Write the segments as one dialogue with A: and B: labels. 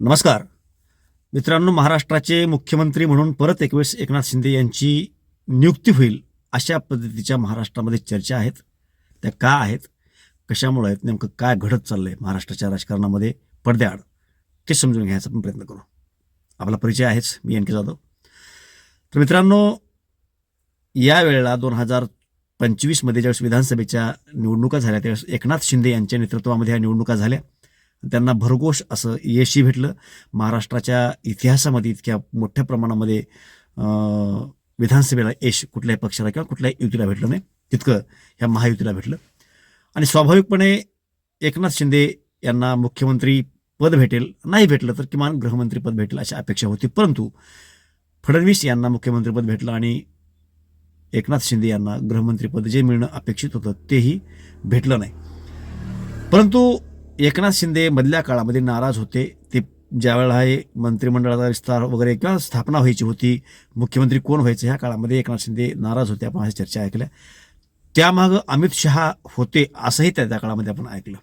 A: नमस्कार. मित्रांनो महाराष्ट्राचे मुख्यमंत्री म्हणून परत एक वेळेस एकनाथ शिंदे यांची नियुक्ती होईल अशा पद्धतीच्या महाराष्ट्रामध्ये चर्चा आहेत. त्या का आहेत? कशामुळे आहेत? नेमकं काय घडत चाललं आहे महाराष्ट्राच्या राजकारणामध्ये? पडद्याआड. ते समजून घ्यायचा आपण प्रयत्न करू. आपला परिचय आहेच मी एन के जाधव. तर मित्रांनो या वेळेला दोन हजार पंचवीसमध्ये ज्यावेळेस विधानसभेच्या निवडणुका झाल्या त्यावेळेस एकनाथ शिंदे यांच्या नेतृत्वामध्ये ह्या निवडणुका झाल्या. त्यांना भरघोष असं यशही भेटलं. महाराष्ट्राच्या इतिहासामध्ये इतक्या मोठ्या प्रमाणामध्ये विधानसभेला यश कुठल्याही पक्षाला किंवा कुठल्याही युतीला भेटलं नाही. तितकं ह्या महायुतीला भेटलं. आणि स्वाभाविकपणे एकनाथ शिंदे यांना मुख्यमंत्री पद भेटेल नाही भेटलं तर किमान गृहमंत्रीपद भेटेल अशी अपेक्षा होती. परंतु फडणवीस यांना मुख्यमंत्रीपद भेटलं आणि एकनाथ शिंदे यांना गृहमंत्रीपद जे मिळणं अपेक्षित होतं तेही भेटलं नाही. परंतु एकनाथ शिंदे मधल्या काळामध्ये नाराज होते. ते ज्यावेळेला हे मंत्रिमंडळाचा विस्तार वगैरे किंवा स्थापना व्हायची होती मुख्यमंत्री कोण व्हायचं ह्या काळामध्ये एकनाथ शिंदे नाराज होते आपण अशा चर्चा ऐकल्या. त्यामागं अमित शहा होते असंही त्या त्या काळामध्ये आपण ऐकलं.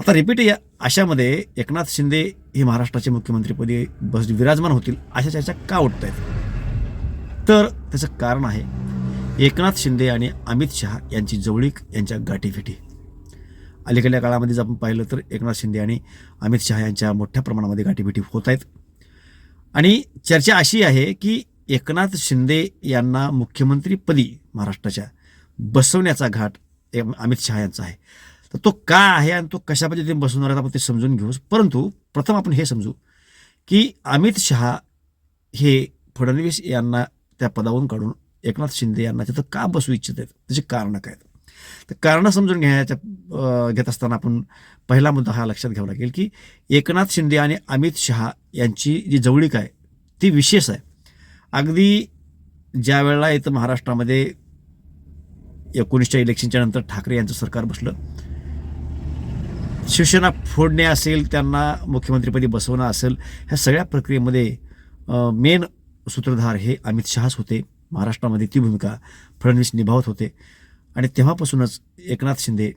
A: आता रिपीट या अशामध्ये एकनाथ शिंदे हे महाराष्ट्राचे मुख्यमंत्रीपदी बस विराजमान होतील अशा चर्चा का उठत आहेत? तर त्याचं कारण आहे एकनाथ शिंदे आणि अमित शहा यांची जवळीक यांच्या गाठीभेटी अलीकडल्या काळामध्ये जर आपण पाहिलं तर एकनाथ शिंदे आणि अमित शहा यांच्या मोठ्या प्रमाणामध्ये गाठीभेटी होत आहेत. आणि चर्चा अशी आहे की एकनाथ शिंदे यांना मुख्यमंत्रीपदी महाराष्ट्राच्या बसवण्याचा घाट अमित शहा यांचा आहे. तर तो का आहे आणि तो कशा पद्धतीने बसवणार आहेत आपण ते समजून घेऊ. परंतु प्रथम आपण हे समजू की अमित शहा हे फडणवीस यांना त्या पदावरून काढून एकनाथ शिंदे यांना तिथं का बसू इच्छित आहेत? त्याची कारणं काय आहेत? तर कारणं समजून घ्यायच्या घेत असताना आपण पहिला मुद्दा हा लक्षात घ्यावा लागेल की एकनाथ शिंदे आणि अमित शहा यांची जी जवळीक आहे ती विशेष आहे. अगदी ज्या वेळेला इथं महाराष्ट्रामध्ये एकोणीसच्या इलेक्शनच्या नंतर ठाकरे यांचं सरकार बसलं शिवसेना फोडणे असेल त्यांना मुख्यमंत्रीपदी बसवणं असेल ह्या सगळ्या प्रक्रियेमध्ये मेन सूत्रधार हे अमित शहाच होते. महाराष्ट्रामध्ये ती भूमिका फडणवीस निभावत होते. आणि तेव्हापासूनच एकनाथ शिंदे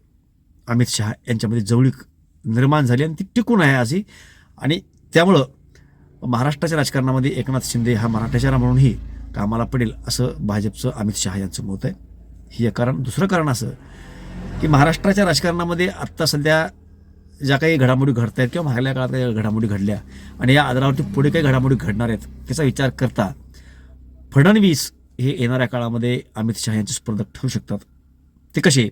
A: अमित शहा यांच्यामध्ये जवळीक निर्माण झाली आणि ती टिकून आहे अशी. आणि त्यामुळं महाराष्ट्राच्या राजकारणामध्ये एकनाथ शिंदे हा मराठा म्हणूनही कामाला पडेल असं भाजपचं अमित शहा यांचं मत आहे. हे एक कारण. दुसरं कारण असं की महाराष्ट्राच्या राजकारणामध्ये आत्ता सध्या ज्या काही घडामोडी घडत आहेत किंवा मागल्या काळात काही घडामोडी घडल्या आणि या आधारावरती पुढे काही घडामोडी घडणार आहेत त्याचा विचार करता फडणवीस हे येणाऱ्या काळामध्ये अमित शहा यांचे स्पर्धक ठरू शकतात. ते कसे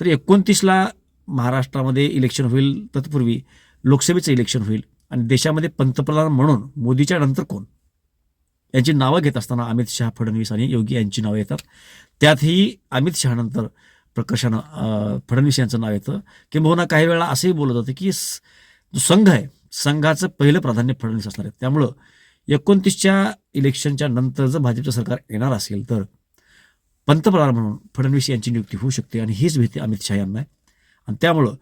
A: तर एकोणतीसला महाराष्ट्रामध्ये इलेक्शन होईल तत्पूर्वी लोकसभेचं इलेक्शन होईल आणि देशामध्ये पंतप्रधान म्हणून मोदीच्या नंतर कोण? यांची नावं घेत असताना अमित शहा फडणवीस आणि योगी यांची नावं येतात. त्यातही अमित शहानंतर प्रकर्षानं फडणवीस यांचं नाव येतं. किंबहुना काही वेळा असंही बोलत होतं की स- जो संघ आहे संघाचं पहिलं प्राधान्य फडणवीस असणार आहे. त्यामुळं एकोणतीसच्या इलेक्शनच्या नंतर जर भाजपचं सरकार येणार असेल तर पंतप्रधान म्हणून फडणवीस यांची नियुक्ती होऊ शकते आणि हीच भीती अमित शहा यांना आहे. आणि त्यामुळं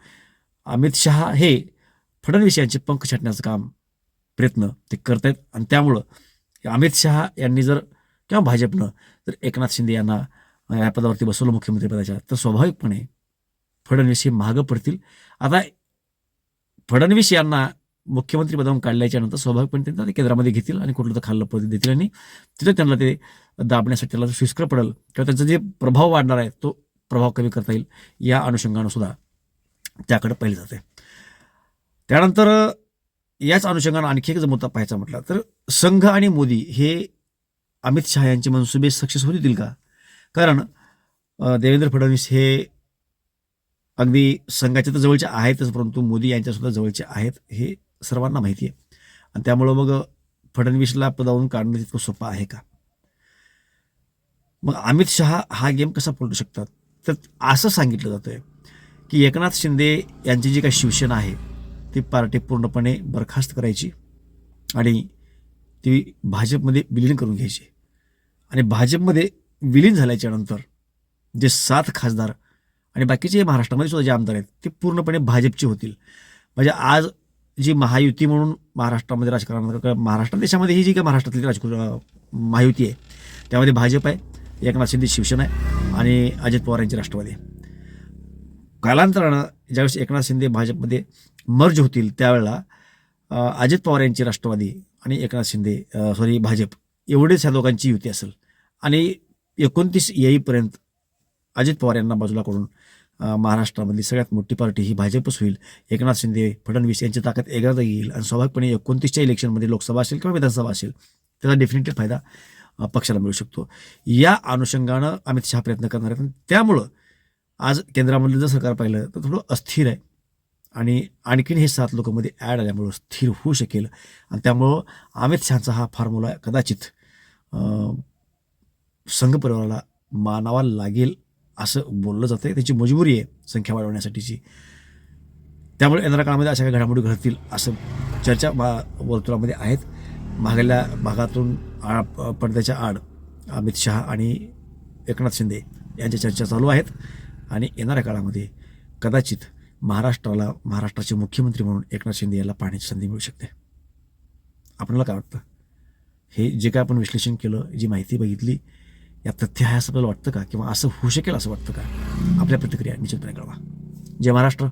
A: अमित शहा हे फडणवीस यांचे पंख छाटण्याचं काम प्रयत्न ते करत आहेत आणि त्यामुळं अमित शहा यांनी जर किंवा भाजपनं जर एकनाथ शिंदे यांना या पदावरती बसवलं मुख्यमंत्रीपदाच्या तर स्वाभाविकपणे फडणवीस हे मागं पडतील. आता फडणवीस यांना मुख्यमंत्री पदावरून काढल्याच्या नंतर स्वाभाविकपणे त्यांना ते केंद्रामध्ये घेतील आणि कुठलं तर खाल्लं पद देतील आणि तिथं त्यांना ते दाबण्यासाठी त्याला सुस्कर पडेल. किंवा त्यांचा जे प्रभाव वाढणार आहे तो प्रभाव कमी करता येईल या अनुषंगानं सुद्धा त्याकडे पाहिलं जाते त्यानंतर याच अनुषंगानं आणखी एक जर मुद्दा पाहायचा म्हटला तर संघ आणि मोदी हे अमित शहा यांचे मनसुबे सक्सेस होतील का? कारण देवेंद्र फडणवीस हे अगदी संघाच्या तर जवळचे आहेतच परंतु मोदी यांच्यासुद्धा जवळचे आहेत हे सर्वांना माहिती आहे. आणि त्यामुळं मग फडणवीसला पदावरून काढणं तितकं सोपं आहे का? मग अमित शहा हा गेम कसा पलटू शकतात? तर असं सांगितलं जातं आहे की एकनाथ शिंदे यांची जी काही शिवसेना आहे ती पार्टी पूर्णपणे बरखास्त करायची आणि ती भाजपमध्ये विलीन करून घ्यायची. आणि भाजपमध्ये विलीन झाल्याच्यानंतर जे सात खासदार आणि बाकीचे महाराष्ट्रामध्ये सुद्धा जे आमदार आहेत ते पूर्णपणे भाजपचे होतील. म्हणजे आज जी महायुती म्हणून महाराष्ट्रामध्ये राजकारण महाराष्ट्र देशामध्ये ही जी काही महाराष्ट्रातली राजकीय महायुती आहे त्यामध्ये भाजप आहे एकनाथ शिंदे शिवसेना आहे आणि अजित पवार यांची राष्ट्रवादी कालांतरानं ज्यावेळेस एकनाथ शिंदे भाजपमध्ये मर्ज होतील त्यावेळेला अजित पवार यांची राष्ट्रवादी आणि एकनाथ शिंदे सॉरी भाजप एवढेच ह्या दोघांची युती असेल. आणि एकोणतीस येईपर्यंत अजित पवार यांना बाजूला करून महाराष्ट्रामधली सगळ्यात मोठी पार्टी ही भाजपच होईल. एकनाथ शिंदे फडणवीस यांची ताकद एकदा येईल आणि स्वाभाविकपणे एकोणतीसच्या इलेक्शनमध्ये लोकसभा असेल किंवा विधानसभा असेल त्याचा डेफिनेटली फायदा पक्षाला मिळू शकतो. या अनुषंगानं अमित शहा प्रयत्न करणार आहेत. आणि त्यामुळं आज केंद्रामधलं जर सरकार पाहिलं तर थोडं अस्थिर आहे. आणि आणखीन हे सात लोकांमध्ये ॲड आल्यामुळं स्थिर होऊ शकेल. आणि त्यामुळं अमित शहाचा हा फॉर्म्युला कदाचित संघ परिवाराला मानावा लागेल. असं बोललं जातं आहे त्याची मजबुरी आहे संख्या वाढवण्यासाठीची. त्यामुळे येणाऱ्या काळामध्ये अशा काही घडामोडी घडतील असं चर्चा मा वर्तुळामध्ये आहेत. मागल्या भागातून आ पडद्याच्या आड अमित शहा आणि एकनाथ शिंदे यांच्या चर्चा चालू आहेत. आणि येणाऱ्या काळामध्ये कदाचित महाराष्ट्राला महाराष्ट्राचे मुख्यमंत्री म्हणून एकनाथ शिंदे याला पाहण्याची संधी मिळू शकते. आपल्याला काय वाटतं? हे जे काय आपण विश्लेषण केलं जी माहिती बघितली या तथ्य आहे असं आपल्याला वाटतं का? किंवा असं होऊ शकेल असं वाटतं का? आपल्या प्रतिक्रिया निश्चितपणे कळवा. जय महाराष्ट्र.